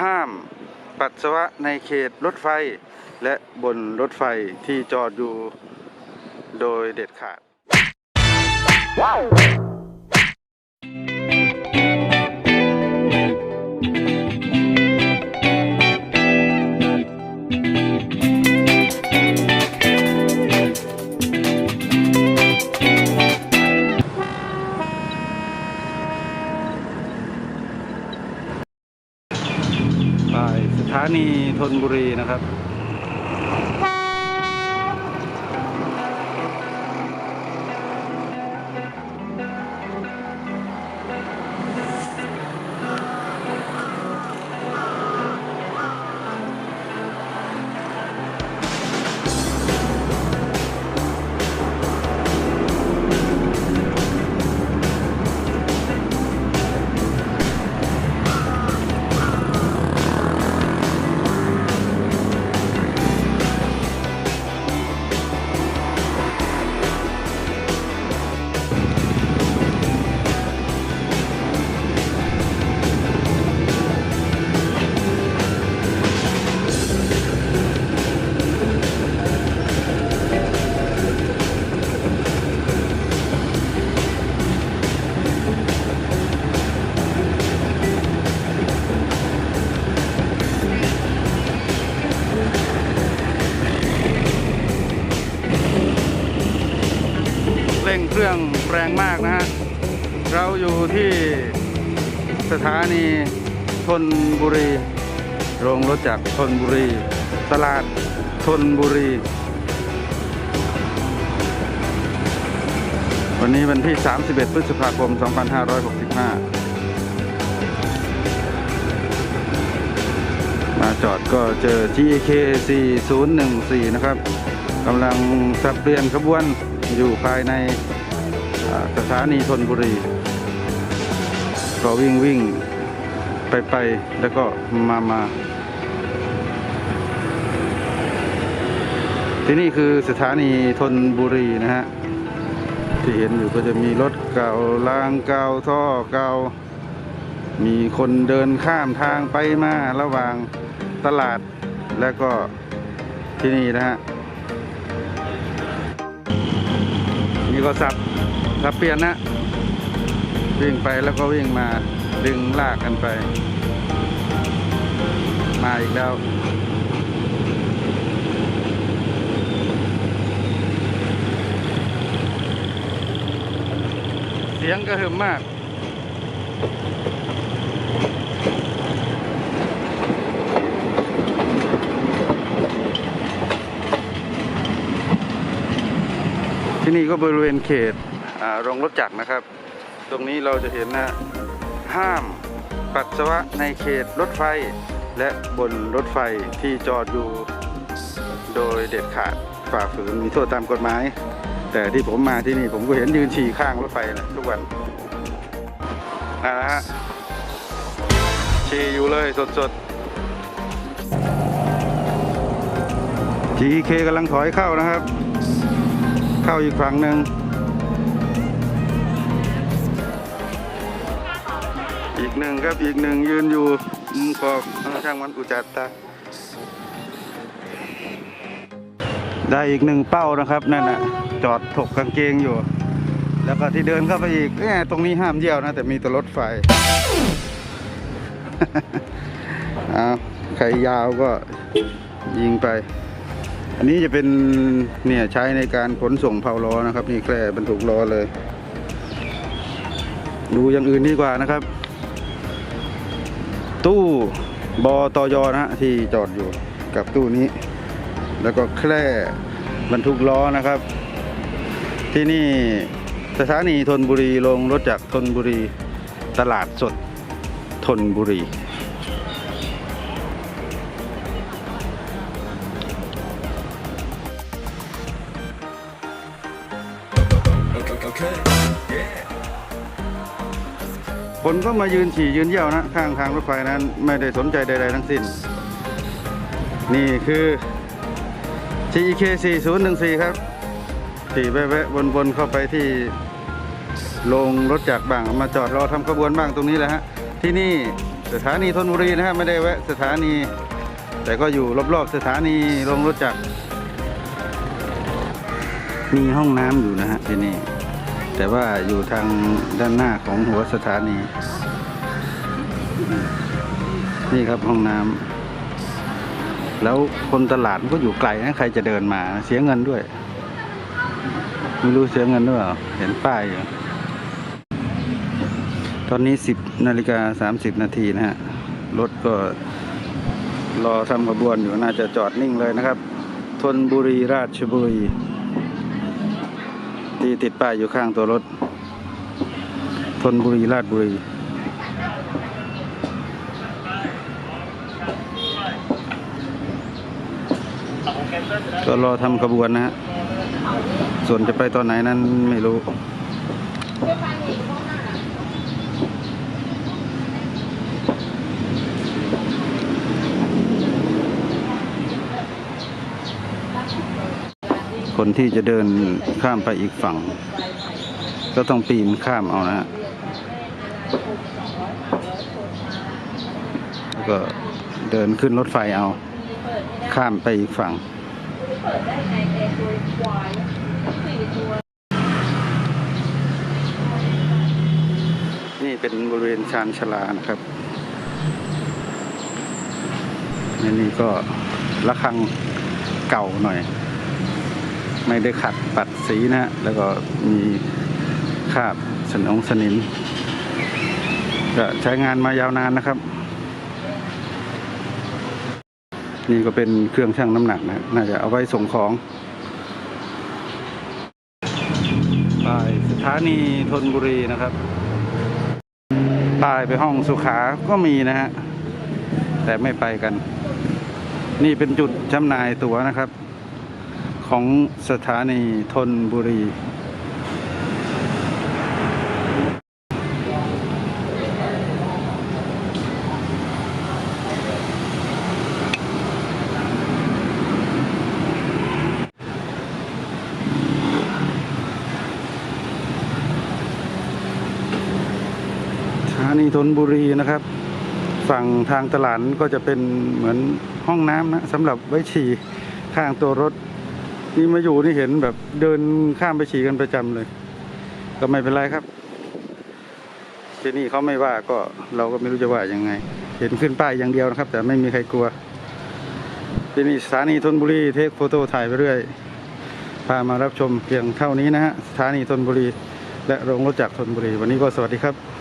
ห้ามปัสสาวะในเขตรถไฟ และบนรถไฟที่จอดอยู่โดยเด็ดขาดไป ธานีธนบุรีนะครับ เครื่องแรงมากนะฮะ เราอยู่ที่สถานีธนบุรี โรงรถจักรธนบุรี ตลาดธนบุรี วันนี้วันที่ 31 พฤษภาคม 2565 มาจอดก็เจอ GK 4014 นะครับกำลังสับเปลี่ยนขบวนอยู่ภายใน สถานีธนบุรี ก็วิ่งวิ่งไปไปแล้วก็มามา ที่นี่คือสถานีธนบุรีนะฮะ ที่เห็นอยู่ก็จะมีรถเก่ารางเก่าท่อเก่ามีคนเดินข้ามทางไปมาระหว่างตลาดและก็ที่นี่นะฮะนี่ก็สับ สับเปลี่ยนนะ วิ่งไปแล้วก็วิ่งมาดึงลากกันไป มาอีกแล้วเสียงกระหึ่มมาก ที่นี่ก็บริเวณเขต โรงรถจักรนะครับ ตรงนี้เราจะเห็นนะห้ามปัสสาวะในเขตรถไฟ และบนรถไฟที่จอดอยู่โดยเด็ดขาดฝ่าฝืนมีโทษตามกฎหมาย แต่ที่ผมมาที่นี่ผมก็เห็นยืนฉี่ข้างรถไฟนะทุกวันนะฮะฉี่อยู่เลยสดๆ GK กำลังถอยเข้านะครับ เข้าอีกฝั่งหนึ่ง หนึ่งครับอีกหนึ่งยืนอยู่มุมขอบเอาช่างมันอุจจาตาได้อีกหนึ่งเป้านะครับนั่นน่ะจอดถกกางเกงอยู่ แล้วก็ที่เดินเข้าไปอีกเนี่ยตรงนี้ห้ามเยี่ยวนะ แต่มีแต่รถไฟเอาใครยาวก็ยิงไป อันนี้จะเป็นเนี่ยใช้ในการขนส่งเผาล้อนะครับ นี่แคร่บรรทุกล้อเลย ดูอย่างอื่นดีกว่านะครับ ตู้บอตอยนะฮะที่จอดอยู่กับตู้นี้ แล้วก็แคร่บรรทุกล้อนะครับ ที่นี่สถานีธนบุรีลงรถจากธนบุรีตลาดสดธนบุรีค คนก็มายืนฉี่ยืนเยี่ยวนะ ข้างทางรถไฟนั้นไม่ได้สนใจใด ๆ ทั้งสิ้น นี่คือ GK 4014 ครับขี่แวะๆวนๆเข้าไปที่โรงรถจักรบ้างมาจอดรอทำขบวนบ้างตรงนี้แหละฮะ ที่นี่สถานีธนบุรีนะครับไม่ได้แวะสถานี แต่ก็อยู่รอบๆสถานีลงรถจักรมีห้องน้ำอยู่นะฮะที่นี่ แต่ว่าอยู่ทางด้านหน้าของหัวสถานี นี่ครับห้องน้ำแล้วคนตลาดมันก็อยู่ไกลนะใครจะเดินมาเสียเงินด้วย ไม่รู้เสียเงินหรือเปล่าเห็นป้ายอยู่ตอนนี้10นาฬิกา30นาทีนะฮะ รถก็รอทำขบวนอยู่น่าจะจอดนิ่งเลยนะครับ ทนบุรีราชบุรี ที่ติดป้ายอยู่ข้างตัวรถทนบุรีราชบุรีก็รอทำขบวนนะฮะ ส่วนจะไปตอนไหนนั้นไม่รู้ คนที่จะเดินข้ามไปอีกฝั่ง ก็ต้องปีนข้ามเอานะฮะแล้วก็เดินขึ้นรถไฟเอา ข้ามไปอีกฝั่งนี่เป็นบริเวณชานชลานะครับในนี่ก็ระฆังเก่าหน่อย ไม่ได้ขัดปัดสีนะฮะแล้วก็มีคราบสนองสนิมก็ใช้งานมายาวนานนะครับ นี่ก็เป็นเครื่องชั่งน้ำหนักนะน่าจะเอาไว้ส่งของป้ายสถานีธนบุรีนะครับป้ายไปห้องสุขาก็มีนะฮะแต่ไม่ไปกัน นี่เป็นจุดจำหน่ายตั๋วนะครับ ของสถานีธนบุรี สถานีธนบุรีนะครับ ฝั่งทางตลาดก็จะเป็นเหมือนห้องน้ำนะสำหรับไว้ฉี่ข้างตัวรถ นี่มาอยู่นี่เห็นแบบเดินข้ามไปฉี่กันประจำเลย ก็ไม่เป็นไรครับที่นี่เขาไม่ว่าก็เราก็ไม่รู้จะว่ายังไง เห็นขึ้นป้ายอย่างเดียวนะครับ แต่ไม่มีใครกลัวที่นี่สถานีธนบุรีเทคโฟโต้ถ่ายไปเรื่อยพามารับชมเพียงเท่านี้นะฮะสถานีธนบุรี และโรงรถจักรธนบุรี วันนี้ก็สวัสดีครับ